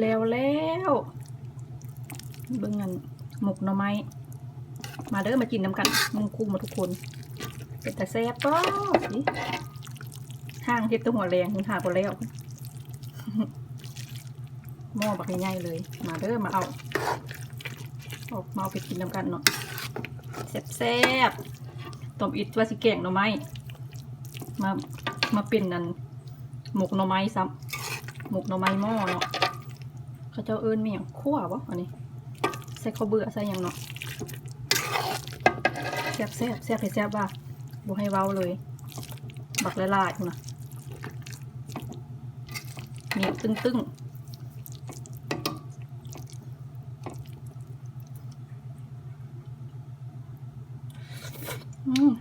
แล้วแล้วเบิ่งกันหมกหน่อไม้ มาเด้อมากินน้ำกันมึงคู่มาทุกคน เป็นแต่แซ่บก็สิห้างเฮ็ดตัวหัวแรงคุณหาคนแล้วหม้อบักใหญ่ๆเลย มาเด้อมาเอาออกมาเอาไปกินน้ำกันเนาะแซ่บๆต้มอิดว่าสิแกงหน่อไม้มามาเป็นนั่นหมกหน่อไม้ซ้ำหมกหน่อไม้หม้อเนาะ เขาเจ้าเอิญมีอย่างคั่ววะอันนี้ใส่ข้าวเบื่อใส่หยังเนาะแซ่บแซ่บแซ่บให้แซ่บว่าบให้เว้าเลย บักละลายๆพุ่นะเหนียวตึงตึงอืม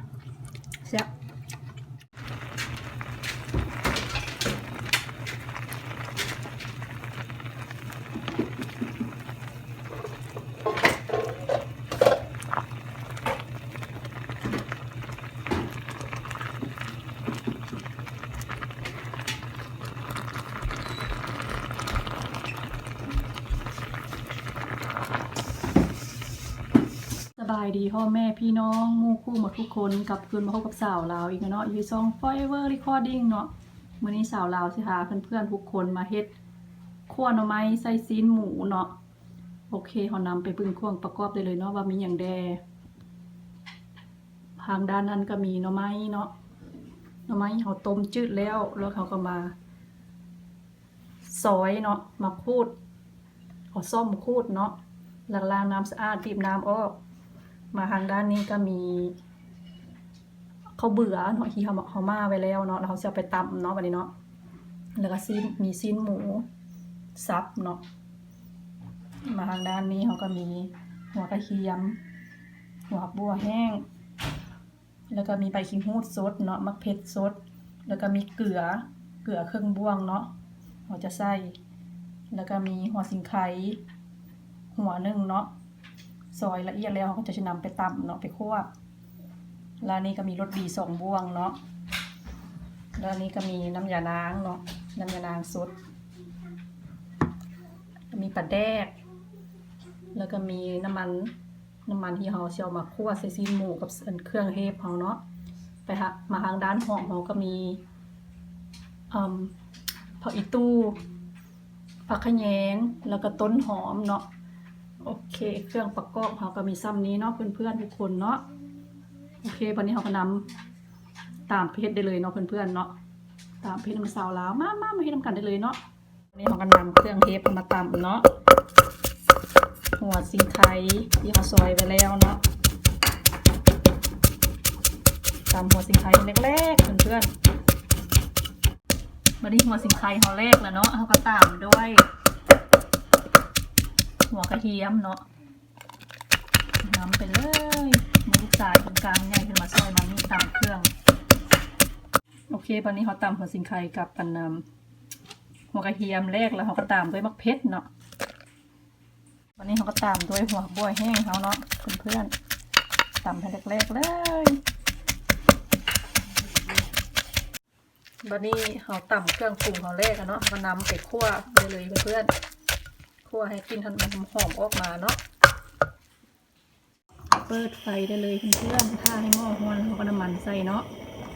ายดีพ่อแม่พี่น้องมู่คู่หมดทุกคนกลับคืนมาพบกับสาวลาวอีกแล้วเนาะอยู่ซอง Forever Recording เนาะมื้อนี้สาวลาวสิหาเพื่อนๆทุกคนมาเฮ็ดคั่วหน่อไม้ใส่ซีนหมูเนาะโอเคเฮานำไปเบิ่งเครื่องประกอบได้เลยเนาะว่ามีหยังแดทางด้านนั้นก็มีหน่อไม้เนาะหน่อไม้เฮาต้มจืดแล้วแล้วเขาก็มาซอยเนาะมาคูดเอาซ่อมคูดเนาะล้างน้ำสะอาดบีบน้ำออก มาทางด้านนี้ก็มีข้าวเบื่อเนาะที่เขาเขามาไว้แล้วเนาะแล้วเขาจะไปตำเนาะวันนี้เนาะแล้วก็ซีนมีซีนหมูซับเนาะมาทางด้านนี้เขาก็มีหัวกระเทียม หัวบัวแห้ง แล้วก็มีใบขิงหูดสดเนาะมะเผ็ดสดแล้วก็มีเกลือเกลือเครื่องบ้วงเนาะเขาจะใส่แล้วก็มีหัวสิงไคหัวหนึ่งเนาะ ซอยละเอียดแล้วเขาก็จะนำไปตำเนาะไปคั่วแล้วนี้ก็มีรสดีสองบ่วงเนาะแล้วนนี้ก็มีน้ำยานางเนาะน้ำยานางสดมีปลาแดก แล้วก็มีน้ำมันน้ำมันที่เขาเอามาคั่วใส่ซีนหมูกับเครื่องเทศเขาเนาะไปฮะมาทางด้านหอมเขาก็มีอผักอีตู้ผักขะแยงแล้วก็ต้นหอมเนาะ โอเค เครื่องประกอบเขาก็มีซ้ำนี้เนาะเพื่อนๆทุกคนเนาะโอเควันนี้เขาก็นำตามเพจได้เลยเนาะเพื่อนๆเนาะตามเพจน้ำสาวลาวมามามาเฮ็ดนำกันได้เลยเนาะวันนี้เขาก็นำเครื่องเทปมาตำเนาะหัวซิงไคที่เขาซอยไปแล้วเนาะตำหัวซิงไคแรกๆเพื่อนๆวันนี้หัวซิงไคเขาแรกแล้วเนาะเขาก็ตามด้วย หัวกระเทียมเนาะน้ำไปเลยมือลูกสายตรงกลางใหญ่ขึ้นมาซอยมันนี่ตำเครื่อง โอเคตอนนี้เขาตำหัวสิงไข่กับปันนำหัวกระเทียมแรกแล้วเขาก็ตามด้วยมะเพ็ดเนาะวันนี้เขาก็ตามด้วยหัวบัวแห้งเขาเนาะเพื่อนๆตำให้แรกๆเลยวันนี้เขาตำเครื่องปรุงเขาแรกอะเนาะเขานำไปคั่วไปเลยเพื่อนๆ คั่วให้กลินทันมันหอมออกมาเนาะเปิดไฟได้เลยเพื่อนถ้าให้หม้อฮ้อนเขาก็น้ำมันใส่เนาะ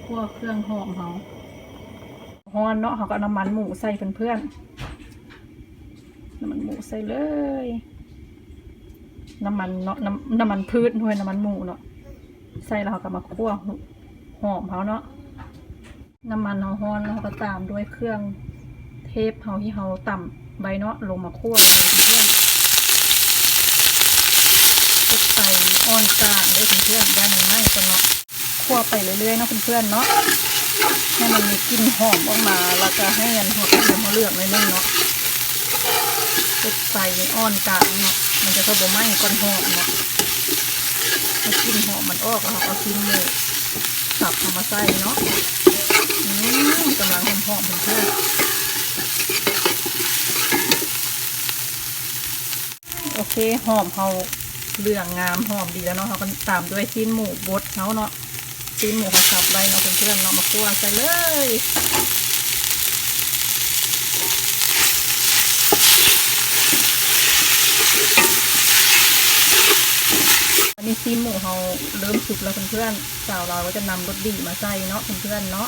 คั่วเครื่องหอมเขาฮ้อนเนาะเขาก็น้ำมันหมูใส่เพื่อนๆน้ำมันหมูใส่เลย น้ำมันเนาะน้ำน้ำมันพืชด้วยน้ำมันหมูเนาะใส่แล้วเขาก็มาคั่วหอมเขาเนาะน้ำมันเขาฮ้อนแล้วเขาก็ตามด้วยเครื่องเทปเขาที่เขาต่ำ ใบเนาะลงมาคั่วเลยเพื่อนๆติดไฟอ่อนกลางเลยเพื่อนย่างมันไม้จนเนาะคั่วไปเรื่อยๆเนาะเพื่อนๆเนาะให้มันมีกลิ่นหอมออกมาแล้วก็ให้มันหัวกระเทียมเหลืองเลยนึงเนาะติดไฟอ่อนกลางเนาะมันจะก็บ่ไหม้ก้อนหอมเนาะให้กลิ่นหอมมันออกแล้วเราเอาชิ้นหมูสับเอามาใส่เนาะกำลังหอมๆเพื่อน คหอมเขาเหลืองงามหอมดีแล้วเนาะเขาก็ตามด้วยชิ้นหมูบดเขาเนาะชิ้นหมูเขาสับไว้เนาะเพื่อนๆเนาะมาคั่วใส่เลยอันนี้ชิ้นหมูเขาเริ่มสุกแล้วเพื่อนๆสาวเราก็จะนำรสดีมาใส่เนาะเพื่อนๆเนาะ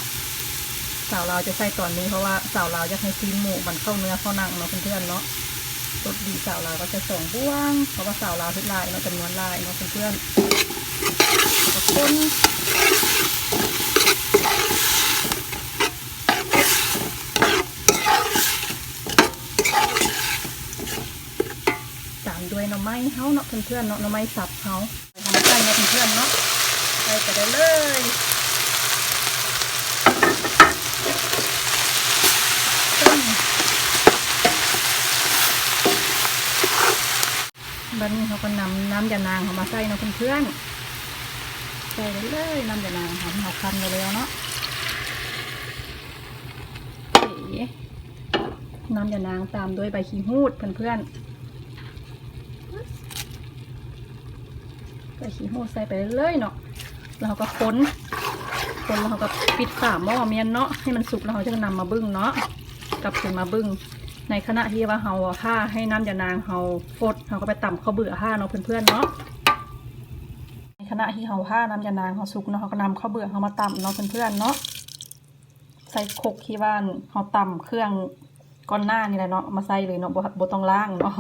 สาวเราจะใส่ตอนนี้เพราะว่าสาวเราจะให้ชิ้นหมูมันเข้าเนื้อเข้าหนังเนาะเพื่อนๆเนาะ รสดีสาวเราวก็จะส่งบ้วง เพราะว่าสาวเราวทุกลายเนาะจำนวนลายเนาะเพื่อนๆแล้วก็คนตามด้วยหน่อไม้เฮาเนาะเพื่อนๆเนาะหน่อไม้สับเฮาทำใส่เนาะเพื่อนๆเนาะไปได้เลย บัดนี้เขาก็นำน้ำยานางเขามาใส่เนาะเพื่อนๆใส่ได้เลยน้ำยานางเขาเขาคั้นไปแล้วเนาะเอ๋น้ำยานางตามด้วยใบขี้หูดเพื่อนๆใส่ขี้หูใส่ไปเรื่อยเนาะแล้วเราก็ค้นคนแล้วเราก็ปิดฝาหม้อเมียนเนาะให้มันสุกแล้วเราจะนำมาบึ้งเนาะกลับขึ้นมาบึ้ง ในขณะที่ว่าเราผ้าให้น้ำยานางเราฟดเราก็ไปต่ำข้าวเบื่อผ้าเนาะเพื่อนๆเนาะในขณะที่เราผ้าน้ำยานางเราสุกเนาะเราก็นำข้าวเบื่อเรามาต่ำเนาะเพื่อนๆเนาะใส่คกที่บ้านเราต่ำเครื่องก้อนหน้านี่แหละเนาะมาใส่เลยเนาะบบต้องล้างเนาะ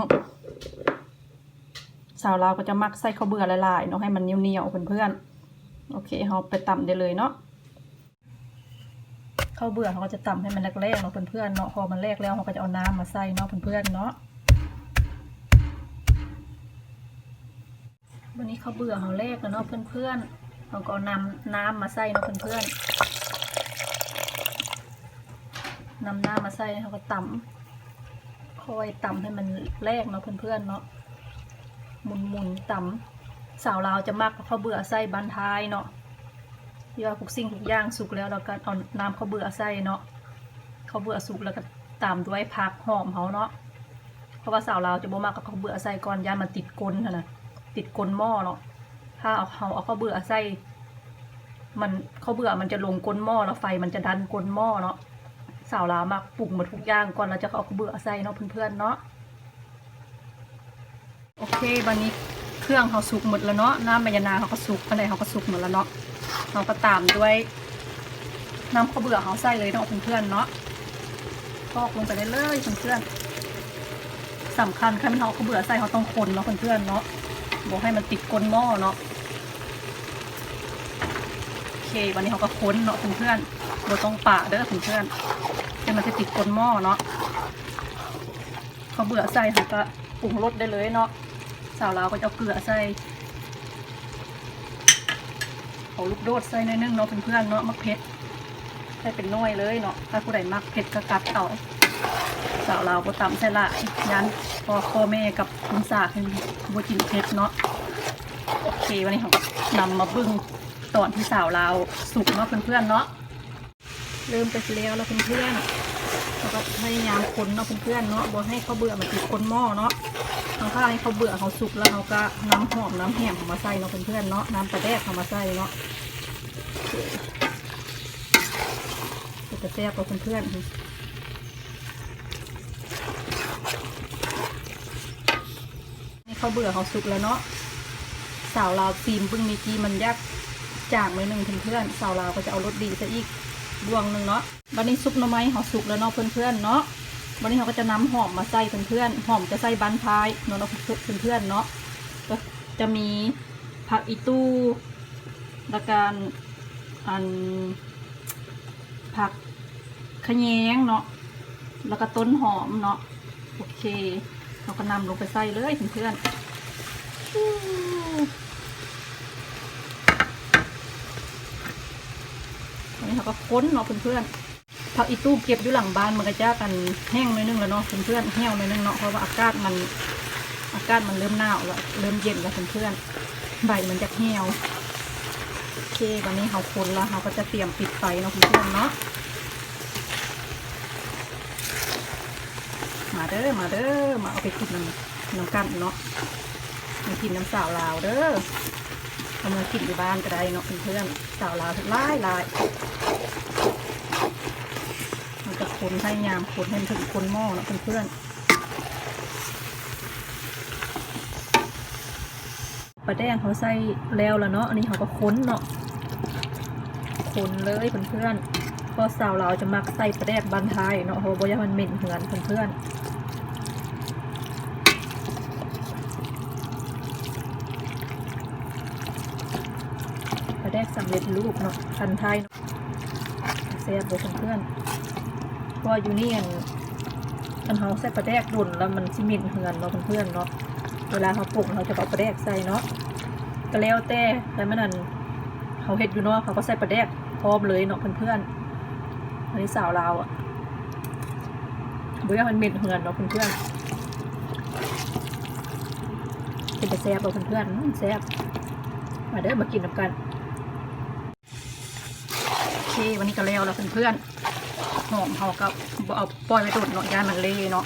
สาวเราก็จะมักใส่ข้าวเบื่อละลายๆเนาะให้มันเหนียวๆเพื่อนๆโอเคเราไปตำได้เลยเนาะ ข้าวเบื่อเขาก็จะตำให้มันแรกๆเนาะเพื่อนๆเนาะพอมันแรกแล้วเขาก็จะเอาน้ำมาใส่เนาะเพื่อนๆเนาะวันนี้ข้าวเบื่อเขาแรกแล้วเนาะเพื่อนๆเราก็เอานำน้ำมาใส่เนาะเพื่อนๆนำน้ำมาใส่เขาก็ตำคอยตำให้มันแรกเนาะเพื่อนๆเนาะหมุนๆต่ำสาวลาวจะมักข้าวเบื่อใส่บานท้ายเนาะ ที่ว่าทุกสิ่งทุกอย่างสุกแล้วเราก็เอาน้ำข้าวเบื่อใส่เนาะข้าวเบื่อสุกแล้วก็ตามด้วยผักหอมเขาเนาะเพราะว่าสาวลาวจะบ่มักกับข้าวเบื่อใส่ก่อนยานมันติดก้นนะติดก้นหม้อเนาะถ้าเอาเขาเอาข้าวเบื่อใส่มันข้าวเบื่อมันจะลงก้นหม้อแล้วไฟมันจะดันก้นหม้อเนาะสาวลาวมักปรุงหมดทุกอย่างก่อนเราจะเอาข้าวเบื่อใส่เนาะเพื่อนๆเนาะโอเควันนี้เครื่องเขาสุกหมดแล้วเนาะน้ำใบยะนาเขาก็สุกอะไรเขาก็สุกหมดแล้วเนาะ เราก็ตามด้วยน้ำข้าวเบื่อเขาใส่เลยเนาะเพื่อนๆเนาะพอกลงไปได้เลยเพื่อนๆสำคัญแค่มันเอาข้าวเบื่อใส่เขาต้องคนเนาะเพื่อนๆเนาะบอกให้มันติดก้นหม้อเนาะโอเค วันนี้เขาก็ค้นเนาะเพื่อนๆบต้องปะเด้อเพื่อนๆให้มันจะติดก้นหม้อเนาะเขาวเบื่อใส่เขาก็ปรุงรสได้เลยเนาะสาวลาก็จะเกลือใส่ เอาลูกโดดใส่หนิดนึงเนาะเพื่อนๆเนาะมักเผ็ดใส่เป็นน้อยเลยเนาะถ้าผู้ใดมักเผ็ดก็กัดเอาสาวลาวก็ตำใส่ละยันพอพ่อแม่กับคุณสาคือบ่กินเผ็ดเนาะโอเควันนี้เขานำมาบึ้งตอนที่สาวลาวสุกเนาะเพื่อนๆเนาะเริ่มไปแล้วแล้วเพื่อนๆแล้วก็พยายามคนเนาะเพื่อนๆเนาะบ่ให้เขาเบื่อมันติดคนหม้อเนาะทางข้าวให้เขาเบื่อเขาสุกแล้วเขาก็น้ำหอมน้ำแหมเขามาใส่เนาะเพื่อนๆเนาะน้ำปลาแดกเขามาใส่เนาะ จะแซ่บกับเพื่อนๆนี่เขาเบื่อเขาสุกแล้วเนาะสาวลาวซีมเพิ่งมีกีมันยักจางไว้หนึ่งเพื่อนๆสาวลาวก็จะเอารสดีซะอีกดวงหนึ่งเนาะวันนี้ซุปหน่อไม้เขาสุกแล้วเนาะเพื่อนๆเนาะวันนี้เขาก็จะนำหอมมาใส่เพื่อนๆหอมจะใส่บันท้ายเนาะเนาะเพื่อนๆเนาะจะมีผักอีตู้และการ อัน ผักขะแยงเนาะแล้วก็ต้นหอมเนาะโอเค เราก็นำลงไปใส่เลยเพื่อนอู้วันนี้เขาก็ค้นเนาะเพื่อนๆผักอีตู้เก็บอยู่หลังบ้านมันก็จะกันแห้งหน่อยนึงแล้วเนาะเพื่อนๆแห้วหน่อยนึงเนาะเพราะว่าอากาศมันอากาศมันเริ่มหนาวแล้วเริ่มเย็นแล้วเพื่อนๆใบมันจะแห้ว โอเควันนี้เขาคนแล้วเขาก็จะเตรียมปิดไฟเนาะเพื่อนเนาะมาเด้อมาเด้อมาเอาไปกินน้ำน้ำกันเนาะมากินน้ำสาวลาวเด้อเอามากินอยู่บ้านก็ได้เนาะเพื่อนๆสาวลาวหลายหลายมันจะคนให้ยามคนให้มันถึงคนหม้อนะเพื่อนๆไป ลาแดงเขาใส่แล้วแล้วเนาะอันนี้เขาก็ค้นเนาะค้นเลยเพื่อนๆเพอสาวเราจะมักใส่ปลาแดกบันทายเนาะเพราะว่าบ่อยามันเหม็นเหือนเพื่อนๆปลาแดกสำเร็จรูปเนาะพันไทยเนาะเสียบเพื่อนเพราะอยู่นี่อันอันเขาใส่ปลาแดกดุนแล้วมันสิเหม็นเหือนเนาะเพื่อนเนาะ เวลาเขาปรุงเขาจะเอาปลาแดกใส่เนาะก็แล้วแต่แต่เมื่อนั้นเขาเฮ็ดอยู่เนาะเขาก็ใส่ปลาแดกพร้อมเลยเนาะเพื่อนๆอันนี้สาวลาวอะบุยมันเหม็นเหือนเนาะเพื่อนๆเป็นแต่แซ่บเนาะเพื่อนๆแซ่บมาเด้อมากินน้ำกันโอเควันนี้ก็แล้วแล้วเพื่อนๆหอมเขาก็บ่เอาปล่อยไปโดดเนาะย่านมันเละเนาะ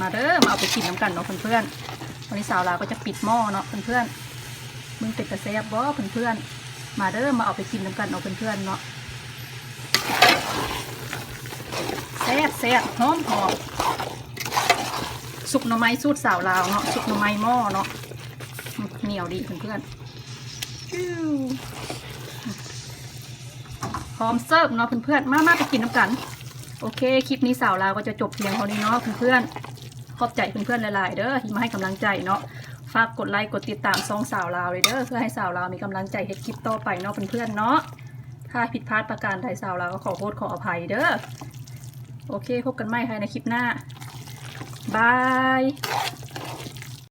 มาเด้อมาเอาไปกินน้ำกันเนาะเพื่อนๆวันนี้สาวลาวก็จะปิดหม้อเนาะเพื่อนๆมึงเป็ดกระแซบบ่เพื่อนๆมาเด้อมาเอาไปกินน้ำกันเนาะเพื่อนๆเนาะแซ่บแซ่บหอมหอมสุกหน่อไม้สูตรสาวลาวเนาะสุกหน่อไม้หม้อเนาะเหนียวดีเพื่อนๆพร้อมเสิร์ฟเนาะเพื่อนๆมามาไปกินน้ำกันโอเค คลิปนี้สาวลาวก็จะจบเพียงเท่านี้เนาะเพื่อนๆ ขอบใจเพื่อนๆหลายๆเด้อที่มาให้กำลังใจเนาะฝากกดไลค์กดติดตามซองสาวลาวเลยเด้อเพื่อให้สาวลาวมีกำลังใจเฮ็ดคลิปต่อไปเนาะเพื่อนๆเนาะถ้าผิดพลาดประการใดสาวลาวก็ขอโทษขออภัยเด้อโอเค พบกันใหม่ภายในคลิปหน้าบาย